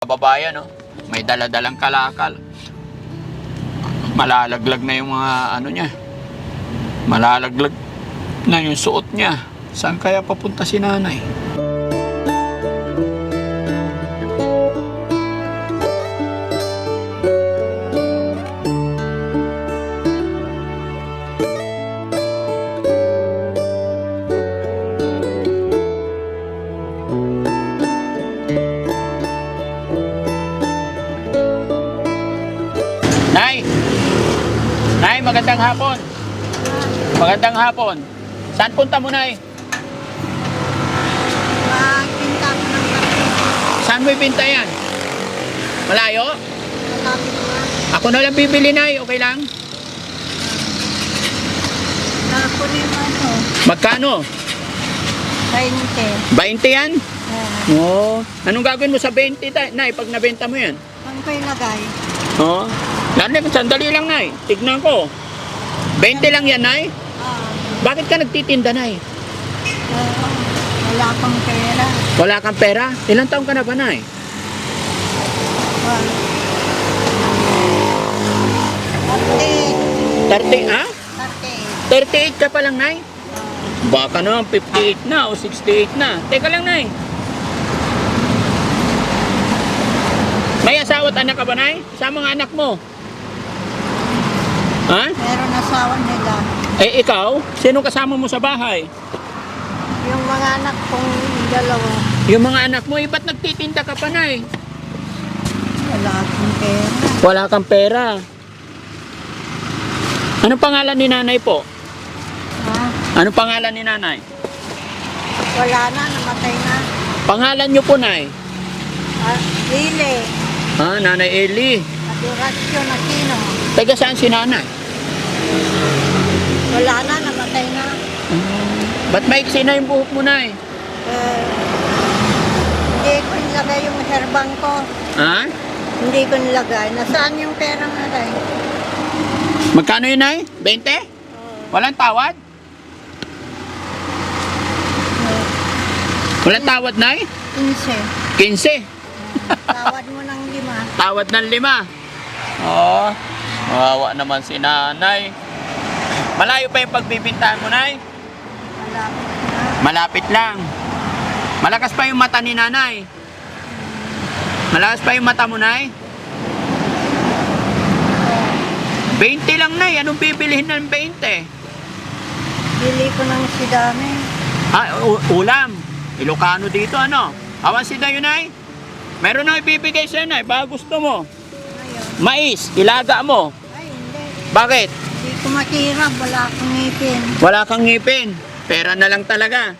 kababayan, no? May daladalang kalakal. Malalaglag na yung mga ano niya. Malalaglag na yung suot niya. Saan kaya papunta si nanay? Magandang hapon. Magandang hapon. Saan punta mo, ko ng kape. Saan mo ibinta yan? Malayo? Malapit na. Ako na lang bibili, Nay. Okay lang? Nakunin mo ano, Magkano? 20. 20 yan? Uh, Oo. Anong gagawin mo sa 20, tay? Nay, pag nabenta mo yan? Saan ko ilagay? Oo. Lalo, sandali lang, Nay. Tignan ko. 20 lang yan, Nay? Ah, Bakit ka nagtitinda, Nay? ah, wala akong pera. Wala kang pera? Ilang taong ka na ba, Nay? Well, Ate, 30, ha? ate. 38 ka pa lang, Nay? Baka naman 58 na o 68 na. Teka lang, Nay. May asawa at anak ka ba, Nay? Sa mga anak mo? Ha? Meron asawa nila. Eh, ikaw? Sino kasama mo sa bahay? Yung mga anak kong dalawa, Yung mga anak mo, eh, ba't nagtitinda ka pa, Nay? wala akong pera. Wala kang pera. Anong pangalan ni nanay po? Ha? Anong pangalan ni nanay? Wala na, namatay na. Pangalan niyo po, Nay? Ah, Lili, Ha, Nanay Eli. Adoracio Aquino. Taga saan si nanay? Wala na, namatay na. Ba't maiksi na yung buhok mo, Nay? Eh, hindi ko nilagay yung herbang ko. Ha? Hindi ko nilagay. Nasaan yung pera nga rin? Magkano yun, Nay? 20? Walang tawad? Walang tawad, Nay? 15. 15. Tawad mo ng lima. Tawad ng lima. Oo. Mawawa naman si nanay. Malayo pa yung pagbibintahan mo, Nay? Malapit lang. Malakas pa yung mata ni nanay. Malakas pa yung mata mo, Nay? 20 lang, Nay. Anong bibilihin ng 20? Bili ko ng sidami. U- ulam. Ilocano dito, ano? Awan si Dayo, Nay. Meron na ibibigay sa'yo, Nay. Baka gusto mo. Mais, ilaga mo. Bakit? Hindi ko makirap. Wala akong ngipin. Wala kang ngipin. Pera na lang talaga.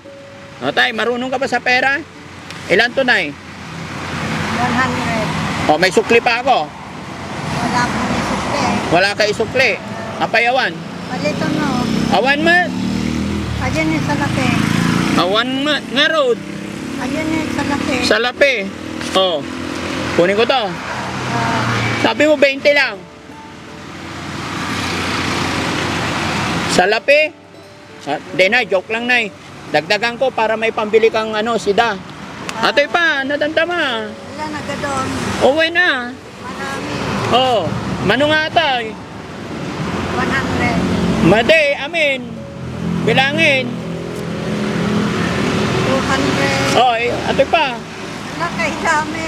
O tay, marunong ka ba sa pera? Ilan to, Nay? 100. O, may sukli pa ako. Wala akong isukli. Wala ka isukli. Apayawan. Palito no. Awan ma. Ayan yung sa lapi. Awan ma. Nga road. Ayan yung sa lapi. Sa lapi. O. Kunin ko to. Ah, Sabi mo 20 lang. Sa lapi. Ah, Hindi na, joke lang na Dagdagan ko para may pambili kang ano, sida. Atoy pa, nadandama. wala na gadon. Uwi na. Marami. Oh, mano nga tay? 100. Made, amin. Bilangin. 200. Oy, ato pa. Wala kay dami.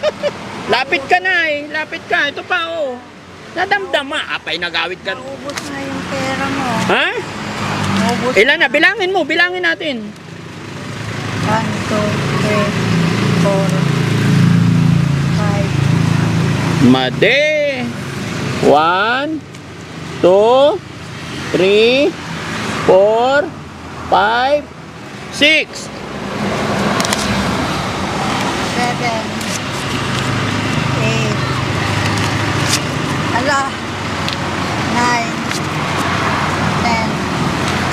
Lapit ka na eh. Lapit ka. Ito pa oh. Nadamdama. Apay nagawit ka. Naubos na yung pera mo. Ha? Naubos Ilan na? Bilangin mo. Bilangin natin. 1, 2, 3, 4, 5. Made. One, two, three, four, five, six. 7, 8, ala, 9, 10.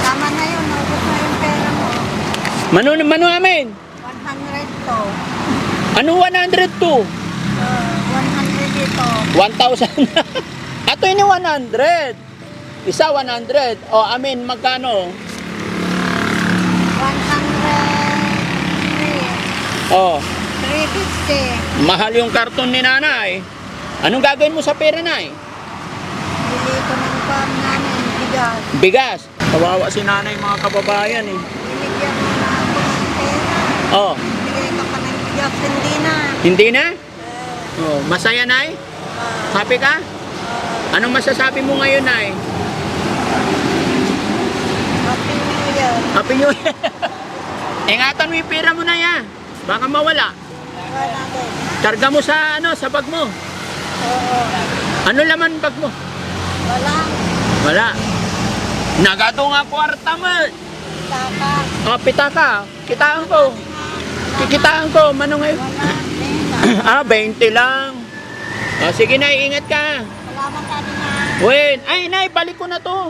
Tama na yun, naubos na yung pera mo. Mano, mano amin? 100 to. Ano 102? Uh, 100 ito. 1,000. Ato ini 100. Isa 100. O, amin, magkano? 103. Oh, 350. Mahal yung karton ni nanay. Anong gagawin mo sa pera, nay? Bili ko ng farm namin, bigas. Bigas. Kawawa si nanay mga kababayan eh. Binigyan mo na ako ng pera. Oh, bigas, hindi na. hindi na? Eh, Oh, masaya, nay? ah, Happy ka? Anong masasabi mo ngayon, nay? Happy New Year. Happy New Year. Ingatan mo yung pera mo na yan. Baka mawala. Wala din. Karga mo sa ano, sa bag mo. Oo. Ano laman bag mo? Wala. Wala. Nagado nga kwarta mo. Taka. Oh, pitaka. Kitaan ko. Kikitaan ko. Mano ngayon? Ah, 20 lang. Oh, sige na, ingat ka. Salamat ka din. Wait, ay, nay, balik ko na to.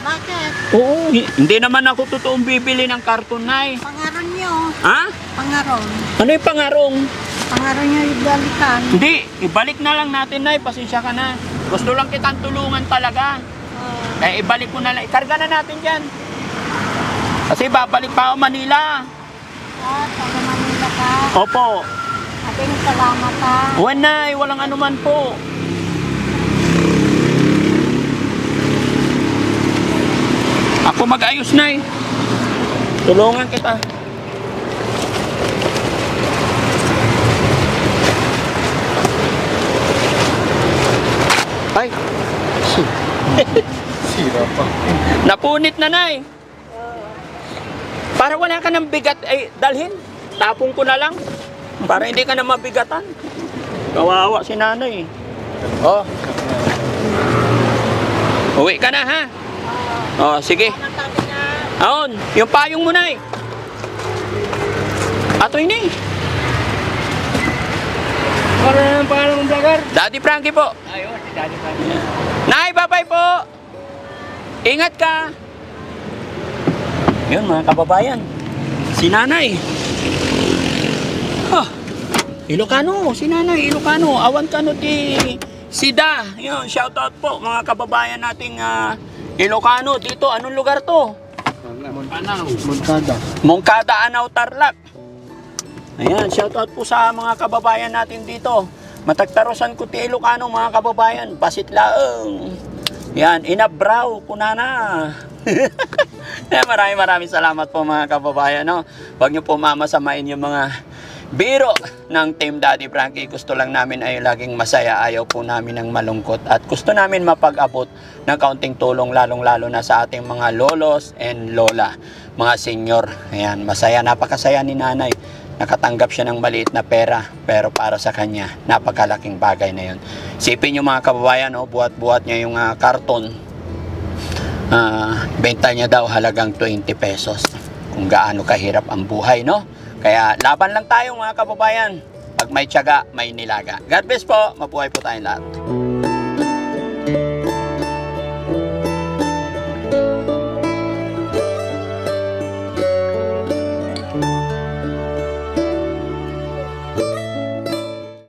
Bakit? Oo, hi- hindi naman ako totoong bibili ng karton, nay. Pangaron nyo. Ha? Pangaron. Ano yung pangarong? Pangaron nyo ibalikan. Hindi, ibalik na lang natin, nay. Pasensya ka na. Gusto lang kitang tulungan talaga. Oo. Eh, ibalik ko na lang. Ikarga na natin dyan. Kasi babalik pa ako Manila. Ah, taga Manila ka. Opo. Ating salamat ha. Wan, nay. Walang anuman po. Ako mag-ayos, nay. Tulungan kita. Ay. Sira pa. Napunit na, nay. Para wala ka ng bigat, ay dalhin. Tapong ko na lang. Para hindi ka na mabigatan. Kawawa si nanay. Oh. Uwi ka na, ha? Oh, sige. Aon, yung payong mo, nay. Atoy ni. Ano na ang pangalan ng vlogger? Daddy Frankie po. Ayun, si Daddy Frankie. Nay, bye-bye po. Ingat ka. Yun mga kababayan. Si nanay. Ah, Ilocano, si nanay, Ilocano. Awan ka no ti Sida. Yun, shout out po mga kababayan nating ah, Ilocano. Dito, anong lugar to? Moncada. Mongkada Anaw Tarlac. Ayan, shout out po sa mga kababayan natin dito. Matagtarosan ko ti Ilocano mga kababayan. Basit laeng. Yan, inabraw kunana. eh, maraming maraming salamat po mga kababayan. No? Huwag niyo po mamasamain yung mga biro ng Team Daddy Frankie. Gusto lang namin ay laging masaya. Ayaw po namin ng malungkot. At gusto namin mapag-abot ng kaunting tulong lalong-lalo na sa ating mga lolos and lola. Mga senior. Ayan, masaya. Napakasaya ni nanay. Nakatanggap siya ng maliit na pera. Pero para sa kanya, napakalaking bagay na yun. Sipin nyo mga kababayan, oh, buhat-buhat niya yung ah, karton. Ah, benta niya daw halagang 20 pesos. Kung gaano kahirap ang buhay, no? Kaya laban lang tayo mga kababayan. Pag may tiyaga, may nilaga. God bless po. Mabuhay po tayong lahat.